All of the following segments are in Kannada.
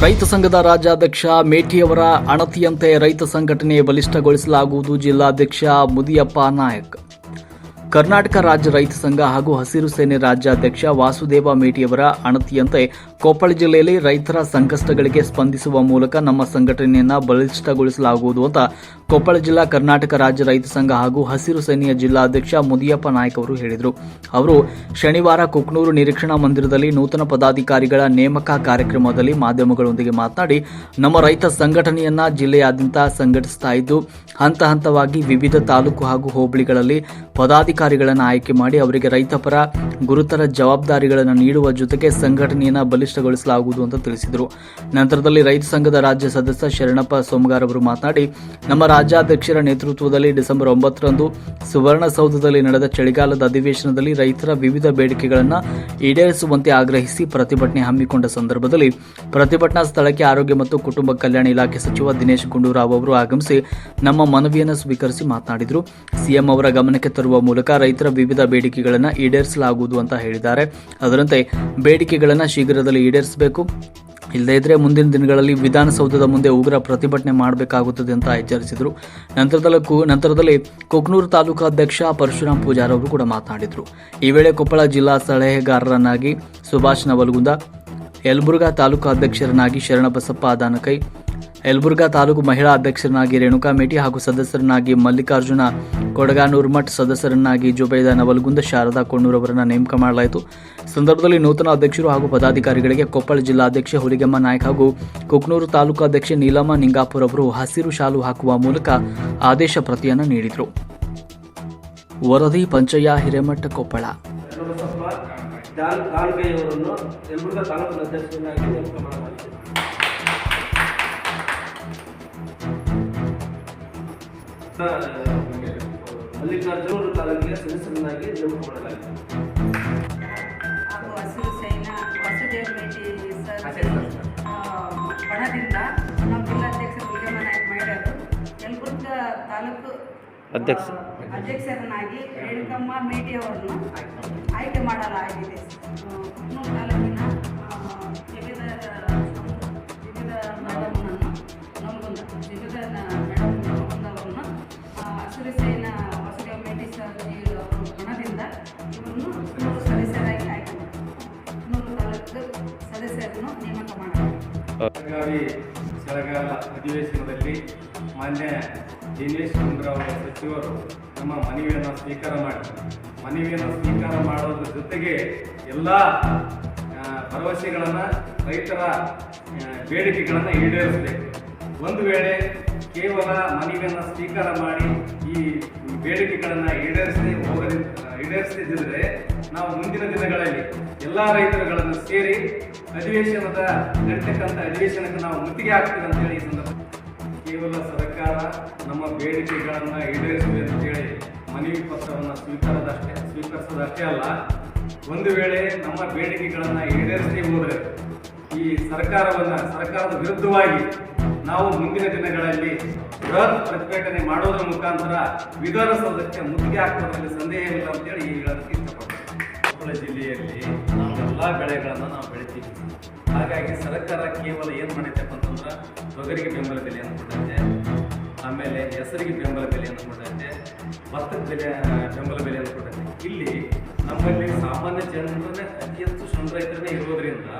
ರೈತ ಸಂಘದ ರಾಜ್ಯಾಧ್ಯಕ್ಷ ಮೇಟಿಯವರ ಅಣತಿಯಂತೆ ರೈತ ಸಂಘಟನೆ ಬಲಿಷ್ಠಗೊಳಿಸಲಾಗುವುದು ಜಿಲ್ಲಾಧ್ಯಕ್ಷ ಮುದಿಯಪ್ಪ ನಾಯಕ್. ಕರ್ನಾಟಕ ರಾಜ್ಯ ರೈತ ಸಂಘ ಹಾಗೂ ಹಸಿರು ಸೇನೆ ರಾಜ್ಯಾಧ್ಯಕ್ಷ ವಾಸುದೇವ ಮೇಟಿಯವರ ಅಣತಿಯಂತೆ ಕೊಪ್ಪಳ ಜಿಲ್ಲೆಯಲ್ಲಿ ರೈತರ ಸಂಕಷ್ಟಗಳಿಗೆ ಸ್ಪಂದಿಸುವ ಮೂಲಕ ನಮ್ಮ ಸಂಘಟನೆಯನ್ನು ಬಲಿಷ್ಠಗೊಳಿಸಲಾಗುವುದು ಅಂತ ಕೊಪ್ಪಳ ಜಿಲ್ಲಾ ಕರ್ನಾಟಕ ರಾಜ್ಯ ರೈತ ಸಂಘ ಹಾಗೂ ಹಸಿರು ಸೇನೆಯ ಜಿಲ್ಲಾಧ್ಯಕ್ಷ ಮುದಿಯಪ್ಪ ನಾಯಕ್ ಅವರು ಹೇಳಿದರು. ಅವರು ಶನಿವಾರ ಕುಕ್ನೂರು ನಿರೀಕ್ಷಣಾ ಮಂದಿರದಲ್ಲಿ ನೂತನ ಪದಾಧಿಕಾರಿಗಳ ನೇಮಕ ಕಾರ್ಯಕ್ರಮದಲ್ಲಿ ಮಾಧ್ಯಮಗಳೊಂದಿಗೆ ಮಾತನಾಡಿ, ನಮ್ಮ ರೈತ ಸಂಘಟನೆಯನ್ನ ಜಿಲ್ಲೆಯಾದ್ಯಂತ ಸಂಘಟಿಸ್ತಾ ಇದ್ದು, ಹಂತ ಹಂತವಾಗಿ ವಿವಿಧ ತಾಲೂಕು ಹಾಗೂ ಹೋಬಳಿಗಳಲ್ಲಿ ಪದಾಧಿಕಾರಿಗಳನ್ನು ಆಯ್ಕೆ ಮಾಡಿ ಅವರಿಗೆ ರೈತಪರ ಗುರುತರ ಜವಾಬ್ದಾರಿಗಳನ್ನು ನೀಡುವ ಜೊತೆಗೆ ಸಂಘಟನೆಯನ್ನು ಬಲಿಷ್ಠಗೊಳಿಸಲಾಗುವುದು ಅಂತ ತಿಳಿಸಿದರು. ನಂತರದಲ್ಲಿ ರೈತ ಸಂಘದ ರಾಜ್ಯ ಸದಸ್ಯ ಶರಣಪ್ಪ ಸೋಮಗಾರ್ ಅವರು ಮಾತನಾಡಿ, ನಮ್ಮ ರಾಜ್ಯಾಧ್ಯಕ್ಷರ ನೇತೃತ್ವದಲ್ಲಿ ಡಿಸೆಂಬರ್ ಒಂಬತ್ತರಂದು ಸುವರ್ಣಸೌಧದಲ್ಲಿ ನಡೆದ ಚಳಿಗಾಲದ ಅಧಿವೇಶನದಲ್ಲಿ ರೈತರ ವಿವಿಧ ಬೇಡಿಕೆಗಳನ್ನು ಈಡೇರಿಸುವಂತೆ ಆಗ್ರಹಿಸಿ ಪ್ರತಿಭಟನೆ ಹಮ್ಮಿಕೊಂಡ ಸಂದರ್ಭದಲ್ಲಿ ಪ್ರತಿಭಟನಾ ಸ್ಥಳಕ್ಕೆ ಆರೋಗ್ಯ ಮತ್ತು ಕುಟುಂಬ ಕಲ್ಯಾಣ ಇಲಾಖೆ ಸಚಿವ ದಿನೇಶ್ ಗುಂಡೂರಾವ್ ಅವರು ಆಗಮಿಸಿ ನಮ್ಮ ಮನವಿಯನ್ನು ಸ್ವೀಕರಿಸಿ ಮಾತನಾಡಿದರು. ಸಿಎಂ ಅವರ ಗಮನಕ್ಕೆ ತರುವ ಮೂಲಕ ರೈತರ ವಿವಿಧ ಬೇಡಿಕೆಗಳನ್ನು ಈಡೇರಿಸಲಾಗುವುದು ಅಂತ ಹೇಳಿದ್ದಾರೆ. ಅದರಂತೆ ಬೇಡಿಕೆಗಳನ್ನು ಶೀಘ್ರದಲ್ಲಿ ಈಡೇರಿಸಬೇಕು. ಇಲ್ಲದೇ ಇದ್ದರೆ ಮುಂದಿನ ದಿನಗಳಲ್ಲಿ ವಿಧಾನಸೌಧದ ಮುಂದೆ ಉಗ್ರ ಪ್ರತಿಭಟನೆ ಮಾಡಬೇಕಾಗುತ್ತದೆ ಅಂತ ಎಚ್ಚರಿಸಿದರು. ನಂತರದಲ್ಲಿ ಕು- ನಂತರದಲ್ಲಿ ಕೊಕ್ನೂರು ತಾಲೂಕು ಅಧ್ಯಕ್ಷ ಪರಶುರಾಮ್ ಪೂಜಾರ್ ಅವರು ಕೂಡ ಮಾತನಾಡಿದರು. ಈ ವೇಳೆ ಕೊಪ್ಪಳ ಜಿಲ್ಲಾ ಸಲಹೆಗಾರರನ್ನಾಗಿ ಸುಭಾಷ್ ನವಲಗುಂದ, ಯಲಬುರ್ಗಾ ತಾಲೂಕು ಅಧ್ಯಕ್ಷರನ್ನಾಗಿ ಶರಣಬಸಪ್ಪ ಅದಾನಕೈ ಯಲಬುರ್ಗಾ ತಾಲೂಕು ಮಹಿಳಾ ಅಧ್ಯಕ್ಷರನ್ನಾಗಿ ರೇಣುಕಾ ಮೇಟಿ ಹಾಗೂ ಸದಸ್ಯರನ್ನಾಗಿ ಮಲ್ಲಿಕಾರ್ಜುನ ಕೊಡಗಾನೂರ್ಮಠ್ ಸದಸ್ಯರನ್ನಾಗಿ ಜುಬೈದ ನವಲ್ಗುಂದ ಶಾರದಾ ಕೊಣ್ಣೂರ್ ಅವರನ್ನು ನೇಮಕ ಮಾಡಲಾಯಿತು. ಸಂದರ್ಭದಲ್ಲಿ ನೂತನ ಅಧ್ಯಕ್ಷರು ಹಾಗೂ ಪದಾಧಿಕಾರಿಗಳಿಗೆ ಕೊಪ್ಪಳ ಜಿಲ್ಲಾಧ್ಯಕ್ಷೆ ಹುಲಿಗೆಮ್ಮ ನಾಯ್ಕ ಹಾಗೂ ಕುಕ್ನೂರು ತಾಲೂಕು ಅಧ್ಯಕ್ಷೆ ನೀಲಮ್ಮ ನಿಂಗಾಪುರ್ ಅವರು ಹಸಿರು ಶಾಲು ಹಾಕುವ ಮೂಲಕ ಆದೇಶ ಪ್ರತಿಯನ್ನು ನೀಡಿದರು. ವರದಿ ಪಂಚಯ್ಯ ಹಿರೇಮಠ ಕೊಪ್ಪಳ. ಅಧ್ಯಕ್ಷರನ್ನಾಗಿ ಮಲ್ಲಿಕಾರ್ಜುನ ತಾಲೂಕಿಗೆ ಸದಸ್ಯರನ್ನಾಗಿ ನೇಮಕ ಮಾಡಲಾಗಿದೆ ಹಾಗೂ ಹಸಿರು ಸೇನಾ ವಾಸುದೇವ ಮೇಟಿ ಸರ್ ಬಣದಿಂದ ನಮ್ಮ ಜಿಲ್ಲಾಧ್ಯಕ್ಷ ದುರ್ಗಮ್ಮ ನಾಯಕ್ ಮಾಡಿದರು ಯಲಬುರ್ಗಾ ತಾಲೂಕು ಅಧ್ಯಕ್ಷ. ಅಧ್ಯಕ್ಷರನ್ನಾಗಿ ರೇಣುಕಮ್ಮ ಮೇಟಿ ಅವರನ್ನು ಆಯ್ಕೆ ಮಾಡಲಾಗಿದೆ. ತಾಲೂಕಿನ ಬೆಳಗಾವಿ ಚಳಿಗಾಲ ಅಧಿವೇಶನದಲ್ಲಿ ಮಾನ್ಯ ದಿನೇಶ್ ಗುಂಡೂರಾವ್ ಸಚಿವರು ನಮ್ಮ ಮನವಿಯನ್ನು ಸ್ವೀಕಾರ ಮಾಡಿ. ಮನವಿಯನ್ನು ಸ್ವೀಕಾರ ಮಾಡೋದ್ರ ಜೊತೆಗೆ ಎಲ್ಲ ಭರವಸೆಗಳನ್ನು ರೈತರ ಬೇಡಿಕೆಗಳನ್ನು ಈಡೇರಿಸಬೇಕು. ಒಂದು ವೇಳೆ ಕೇವಲ ಮನವಿಯನ್ನು ಸ್ವೀಕಾರ ಮಾಡಿ ಈ ಬೇಡಿಕೆಗಳನ್ನು ಈಡೇರಿಸಿ ಹೋಗಲಿ ಈಡೇರಿಸದಿದ್ದರೆ ನಾವು ಮುಂದಿನ ದಿನಗಳಲ್ಲಿ ಎಲ್ಲ ರೈತರುಗಳನ್ನು ಸೇರಿ ಅಧಿವೇಶನದ ನಡೀತಕ್ಕಂಥ ಅಧಿವೇಶನಕ್ಕೆ ನಾವು ಮುತ್ತಿಗೆ ಹಾಕ್ತೀವಿ ಅಂತೇಳಿ ಸಂದರ್ಭ. ಕೇವಲ ಸರ್ಕಾರ ನಮ್ಮ ಬೇಡಿಕೆಗಳನ್ನು ಈಡೇರಿಸಲಿ ಅಂತೇಳಿ ಮನವಿ ಪತ್ರವನ್ನು ಸ್ವೀಕಾರದಷ್ಟೇ ಸ್ವೀಕರಿಸೋದಷ್ಟೇ ಅಲ್ಲ, ಒಂದು ವೇಳೆ ನಮ್ಮ ಬೇಡಿಕೆಗಳನ್ನು ಈಡೇರಿಸದೇ ಹೋದರೆ ಈ ಸರ್ಕಾರವನ್ನು, ಸರ್ಕಾರದ ವಿರುದ್ಧವಾಗಿ ನಾವು ಮುಂದಿನ ದಿನಗಳಲ್ಲಿ ಬೃಹತ್ ಪ್ರತಿಭಟನೆ ಮಾಡೋದ್ರ ಮುಖಾಂತರ ವಿಧಾನಸೌಧಕ್ಕೆ ಮುತ್ತಿಗೆ ಹಾಕೋದ್ರಲ್ಲಿ ಸಂದೇಹವಿಲ್ಲ ಅಂತೇಳಿ ಹೇಳೋದಕ್ಕೆ ಇಷ್ಟಪಡ್ತೀನಿ. ಕೊಪ್ಪಳ ಜಿಲ್ಲೆಯಲ್ಲಿ ನಾವೆಲ್ಲ ಬೆಳೆಗಳನ್ನು ನಾವು ಬೆಳಿತೀವಿ. ಹಾಗಾಗಿ ಸರ್ಕಾರ ಕೇವಲ ಏನು ಮಾಡೈತಪ್ಪ ಅಂತಂದ್ರೆ ತೊಗರಿಗೆ ಬೆಂಬಲ ಬೆಲೆಯನ್ನು ಕೊಟ್ಟೈತೆ ಆಮೇಲೆ ಹೆಸರಿಗೆ ಬೆಂಬಲ ಬೆಲೆಯನ್ನು ಕೊಟ್ಟೈತೆ ಭತ್ತದ ಬೆಲೆ, ಬೆಂಬಲ ಬೆಲೆಯನ್ನು ಕೊಟ್ಟೈತೆ ಇಲ್ಲಿ ನಮ್ಮಲ್ಲಿ ಸಾಮಾನ್ಯ ಜನರನ್ನೇ ಅತಿ ಹೆಚ್ಚು ಸಣ್ಣ ರೈತರನ್ನೇ ಇರೋದ್ರಿಂದ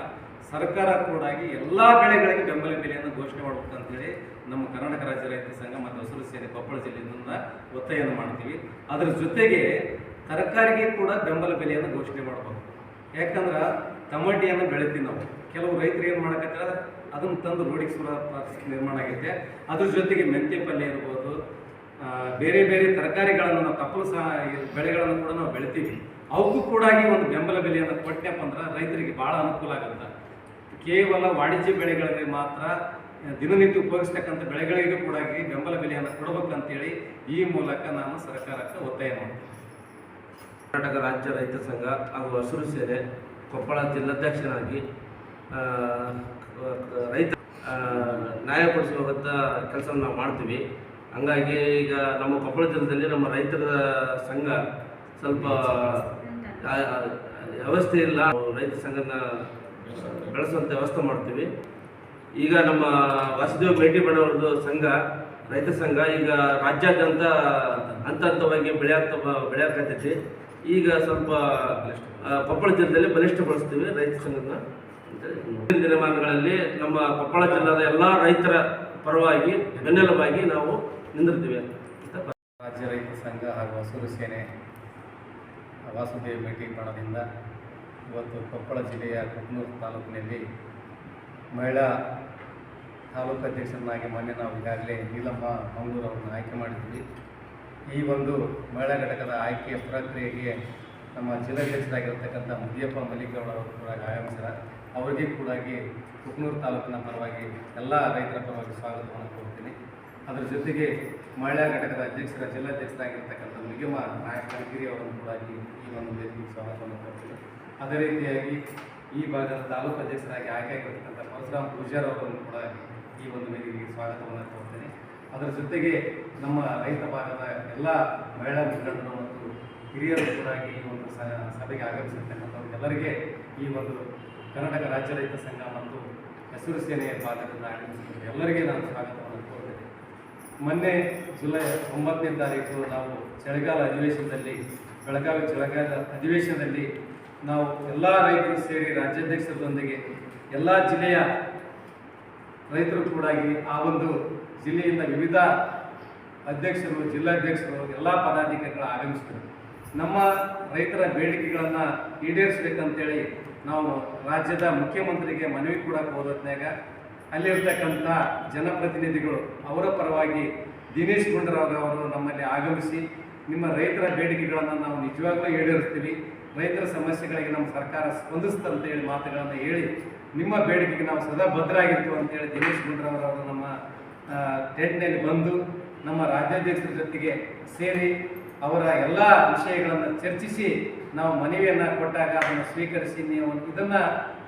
ಸರ್ಕಾರ ಕೂಡ ಎಲ್ಲ ಬೆಳೆಗಳಿಗೆ ಬೆಂಬಲ ಬೆಲೆಯನ್ನು ಘೋಷಣೆ ಮಾಡಬೇಕು ಅಂತೇಳಿ ನಮ್ಮ ಕರ್ನಾಟಕ ರಾಜ್ಯ ರೈತ ಸಂಘ ಮತ್ತು ಹಸಿರು ಸೇನೆ ಕೊಪ್ಪಳ ಜಿಲ್ಲೆಯಿಂದ ಒತ್ತಾಯವನ್ನು ಮಾಡ್ತೀವಿ. ಅದರ ಜೊತೆಗೆ ತರಕಾರಿಗೆ ಕೂಡ ಬೆಂಬಲ ಬೆಲೆಯನ್ನು ಘೋಷಣೆ ಮಾಡಬೇಕು. ಯಾಕಂದ್ರೆ ಟಮಾಟಿಯನ್ನು ಬೆಳಿತೀವಿ ನಾವು. ಕೆಲವು ರೈತರು ಏನು ಮಾಡಕತ್ತಾರ? ಅದನ್ನು ತಂದು ರೋಡಿಗೆ ಸುರ ನಿರ್ಮಾಣ ಆಗೈತೆ. ಅದ್ರ ಜೊತೆಗೆ ಮೆಂತ್ಯ ಪಲ್ಯ ಇರ್ಬೋದು ಬೇರೆ ಬೇರೆ ತರಕಾರಿಗಳನ್ನು ನಾವು ತಪ್ಪಲು ಸಹ ಬೆಳೆಗಳನ್ನು ಕೂಡ ನಾವು ಬೆಳಿತೀವಿ. ಅವಕ್ಕೂ ಕೂಡ ಒಂದು ಬೆಂಬಲ ಬೆಲೆಯನ್ನು ಕೊಟ್ಟನಪ್ಪ ಅಂದ್ರೆ ರೈತರಿಗೆ ಭಾಳ ಅನುಕೂಲ ಆಗುತ್ತೆ. ಕೇವಲ ವಾಣಿಜ್ಯ ಬೆಳೆಗಳಿಗೆ ಮಾತ್ರ, ದಿನನಿತ್ಯ ಉಪಯೋಗಿಸ್ತಕ್ಕಂಥ ಬೆಳೆಗಳಿಗೆ ಕೂಡ ಬೆಂಬಲ ಬೆಲೆಯನ್ನು ಕೊಡಬೇಕಂತೇಳಿ ಈ ಮೂಲಕ ನಾನು ಸರ್ಕಾರಕ್ಕೆ ಒತ್ತಾಯ ಮಾಡ್ತೀನಿ. ಕರ್ನಾಟಕ ರಾಜ್ಯ ರೈತ ಸಂಘ ಹಾಗೂ ಹಸಿರು ಸೇನೆ ಕೊಪ್ಪಳ ಜಿಲ್ಲಾಧ್ಯಕ್ಷರಾಗಿ ರೈತ ನ್ಯಾಯಪಡಿಸುವಂಥ ಕೆಲಸವನ್ನು ನಾವು ಮಾಡ್ತೀವಿ. ಹಂಗಾಗಿ ಈಗ ನಮ್ಮ ಕೊಪ್ಪಳ ಜಿಲ್ಲೆಯಲ್ಲಿ ನಮ್ಮ ರೈತರ ಸಂಘ ಸ್ವಲ್ಪ ವ್ಯವಸ್ಥೆ ಇಲ್ಲ. ರೈತ ಸಂಘನ ಬೆಳೆಸುವಂಥ ವ್ಯವಸ್ಥೆ ಮಾಡ್ತೀವಿ. ಈಗ ನಮ್ಮ ವಾಸುದೇವ ಭೇಟಿ ಬಣ್ಣವ್ರದ್ದು ಸಂಘ, ರೈತ ಸಂಘ ಈಗ ರಾಜ್ಯಾದ್ಯಂತ ಹಂತ ಹಂತವಾಗಿ ಬೆಳೆಯತ್ತ ಬೆಳೆಯಾಕತ್ತೈತಿ ಈಗ ಸ್ವಲ್ಪ ಕೊಪ್ಪಳ ಜಿಲ್ಲೆಯಲ್ಲಿ ಬಲಿಷ್ಠಗೊಳಿಸ್ತೀವಿ ರೈತ ಸಂಘನ. ಮುಂದಿನ ದಿನಮಾನಗಳಲ್ಲಿ ನಮ್ಮ ಕೊಪ್ಪಳ ಜಿಲ್ಲಾದ ಎಲ್ಲ ರೈತರ ಪರವಾಗಿ, ಬೆನ್ನೆಲುಬಾಗಿ ನಾವು ನಿಂದಿರ್ತೀವಿ. ರಾಜ್ಯ ರೈತ ಸಂಘ ಹಾಗೂ ಹಸಿರು ಸೇನೆ ವಾಸುದೇವ ಭೇಟಿ ಮಾಡೋದ್ರಿಂದ ಇವತ್ತು ಕೊಪ್ಪಳ ಜಿಲ್ಲೆಯ ಕುಕ್ನೂರು ತಾಲೂಕಿನಲ್ಲಿ ಮಹಿಳಾ ತಾಲೂಕು ಅಧ್ಯಕ್ಷರನ್ನಾಗಿ ಮೊನ್ನೆ ನಾವು ಈಗಾಗಲೇ ನೀಲಮ್ಮ ಮಂಗಳೂರು ಅವರನ್ನು ಆಯ್ಕೆ ಮಾಡಿದ್ವಿ. ಈ ಒಂದು ಮಹಿಳಾ ಘಟಕದ ಆಯ್ಕೆಯ ಪ್ರಕ್ರಿಯೆಗೆ ನಮ್ಮ ಜಿಲ್ಲಾಧ್ಯಕ್ಷರಾಗಿರ್ತಕ್ಕಂಥ ಮುದಿಯಪ್ಪ ಮಲ್ಲಿಕಗೌಡ ಅವರು ಕೂಡ ಆಗಮಿಸಿದ ಅವರಿಗೆ ಕೂಡ ಕುಕ್ನೂರು ತಾಲೂಕಿನ ಪರವಾಗಿ ಎಲ್ಲ ರೈತರ ಪರವಾಗಿ ಸ್ವಾಗತವನ್ನು ಕೋರ್ತೀನಿ. ಅದರ ಜೊತೆಗೆ ಮಹಿಳಾ ಘಟಕದ ಅಧ್ಯಕ್ಷರ ಜಿಲ್ಲಾಧ್ಯಕ್ಷರಾಗಿರ್ತಕ್ಕಂಥ ನಿಗಮ ನಾಯಕ ಗಿರಿ ಅವರನ್ನು ಕೂಡ ಈ ಒಂದು ವೇದಿಕೆಗೆ ಸ್ವಾಗತವನ್ನು ಕೊಡ್ತೀನಿ ಅದೇ ರೀತಿಯಾಗಿ ಈ ಭಾಗದ ತಾಲೂಕು ಅಧ್ಯಕ್ಷರಾಗಿ ಆಯ್ಕೆಯಾಗಿರ್ತಕ್ಕಂಥ ಪರಶುರಾಮ್ ಪೂಜಾರ್ ಅವರನ್ನು ಕೂಡ ಈ ಒಂದು ವೇದಿಕೆಗೆ ಸ್ವಾಗತವನ್ನು ಕೊಡ್ತೀನಿ ಅದರ ಜೊತೆಗೆ ನಮ್ಮ ರೈತ ಭಾಗದ ಎಲ್ಲ ಮಹಿಳಾ ಮುಖಂಡರು ಮತ್ತು ಹಿರಿಯರು ಕೂಡ ಈ ಒಂದು ಸಭೆಗೆ ಆಗಮಿಸಿರ್ತಕ್ಕಂಥವ್ರಿಗೆಲ್ಲರಿಗೆ ಈ ಒಂದು ಕರ್ನಾಟಕ ರಾಜ್ಯ ರೈತ ಸಂಘ ಮತ್ತು ಹೆಸರು ಸೇನೆಯ ಪಾದದಿಂದ ಆಗಮಿಸಿದ ಎಲ್ಲರಿಗೆ ನಾನು ಸ್ವಾಗತವನ್ನು ಕೋರ್ತೇನೆ ಮೊನ್ನೆ ಜುಲೈ ಒಂಬತ್ತನೇ ತಾರೀಕು ನಾವು ಚಳಿಗಾಲ ಅಧಿವೇಶನದಲ್ಲಿ, ಬೆಳಗಾವಿ ಚಳಿಗಾಲ ಅಧಿವೇಶನದಲ್ಲಿ ನಾವು ಎಲ್ಲ ರೈತರು ಸೇರಿ ರಾಜ್ಯಾಧ್ಯಕ್ಷರೊಂದಿಗೆ ಎಲ್ಲ ಜಿಲ್ಲೆಯ ರೈತರು ಕೂಡ ಆ ಒಂದು ಜಿಲ್ಲೆಯಿಂದ ವಿವಿಧ ಅಧ್ಯಕ್ಷರು, ಜಿಲ್ಲಾಧ್ಯಕ್ಷರು, ಎಲ್ಲ ಪದಾಧಿಕಾರಿಗಳು ಆಗಮಿಸಿದರು. ನಮ್ಮ ರೈತರ ಬೇಡಿಕೆಗಳನ್ನು ಈಡೇರಿಸಬೇಕಂತೇಳಿ ನಾವು ರಾಜ್ಯದ ಮುಖ್ಯಮಂತ್ರಿಗೆ ಮನವಿ ಕೂಡ ಹೋದತ್ನಾಗ ಅಲ್ಲಿರ್ತಕ್ಕಂಥ ಜನಪ್ರತಿನಿಧಿಗಳು ಅವರ ಪರವಾಗಿ ದಿನೇಶ್ ಗುಂಡೂರಾವ್ ಅವರು ನಮ್ಮಲ್ಲಿ ಆಗಮಿಸಿ ನಿಮ್ಮ ರೈತರ ಬೇಡಿಕೆಗಳನ್ನು ನಾವು ನಿಜವಾಗ್ಲೂ ಈಡೇರಿಸ್ತೀವಿ. ರೈತರ ಸಮಸ್ಯೆಗಳಿಗೆ ನಮ್ಮ ಸರ್ಕಾರ ಸ್ಪಂದಿಸ್ತಂತ ಹೇಳಿ ಮಾತುಗಳನ್ನು ಹೇಳಿ ನಿಮ್ಮ ಬೇಡಿಕೆಗೆ ನಾವು ಸದಾ ಭದ್ರಾಗಿರ್ತೀವಿ ಅಂತೇಳಿ ದಿನೇಶ್ ಗುಂಡೂರಾವ್ ಅವರು ನಮ್ಮ ಟೆಂಟ್ನಲ್ಲಿ ಬಂದು ನಮ್ಮ ರಾಜ್ಯಾಧ್ಯಕ್ಷರ ಜೊತೆಗೆ ಸೇರಿ ಅವರ ಎಲ್ಲ ವಿಷಯಗಳನ್ನು ಚರ್ಚಿಸಿ ನಾವು ಮನವಿಯನ್ನು ಕೊಟ್ಟಾಗ ಅದನ್ನು ಸ್ವೀಕರಿಸಿ ನೀವು ಇದನ್ನು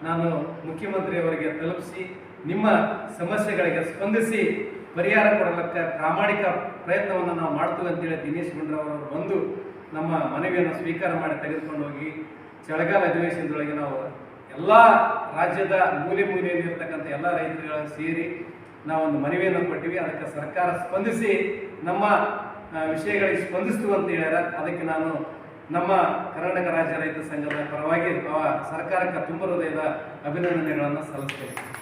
ನಾನು ಮುಖ್ಯಮಂತ್ರಿಯವರಿಗೆ ತಲುಪಿಸಿ, ನಿಮ್ಮ ಸಮಸ್ಯೆಗಳಿಗೆ ಸ್ಪಂದಿಸಿ ಪರಿಹಾರ ಕೊಡಲಿಕ್ಕೆ ಪ್ರಾಮಾಣಿಕ ಪ್ರಯತ್ನವನ್ನು ನಾವು ಮಾಡ್ತೀವಿ ಅಂತೇಳಿ ದಿನೇಶ್ ಗುಂಡ್ರವರು ಬಂದು ನಮ್ಮ ಮನವಿಯನ್ನು ಸ್ವೀಕಾರ ಮಾಡಿ ತೆಗೆದುಕೊಂಡು ಹೋಗಿ ಚಳಿಗಾಲ ಅಧಿವೇಶನದೊಳಗೆ ನಾವು ಎಲ್ಲ ರಾಜ್ಯದ ಮೂಲೆ ಮೂಲೆಯಲ್ಲಿರ್ತಕ್ಕಂಥ ಎಲ್ಲ ರೈತರುಗಳನ್ನು ಸೇರಿ ನಾವೊಂದು ಮನವಿಯನ್ನು ಕೊಟ್ಟಿವಿ. ಅದಕ್ಕೆ ಸರ್ಕಾರ ಸ್ಪಂದಿಸಿ ನಮ್ಮ ವಿಷಯಗಳಿಗೆ ಸ್ಪಂದಿಸ್ತೀವಿ ಅಂತ ಹೇಳ್ಯಾರ. ಅದಕ್ಕೆ ನಾನು ನಮ್ಮ ಕರ್ನಾಟಕ ರಾಜ್ಯ ರೈತ ಸಂಘದ ಪರವಾಗಿ ಸರ್ಕಾರಕ್ಕೆ ತುಂಬ ಹೃದಯದ ಅಭಿನಂದನೆಗಳನ್ನು ಸಲ್ಲಿಸ್ತೇನೆ.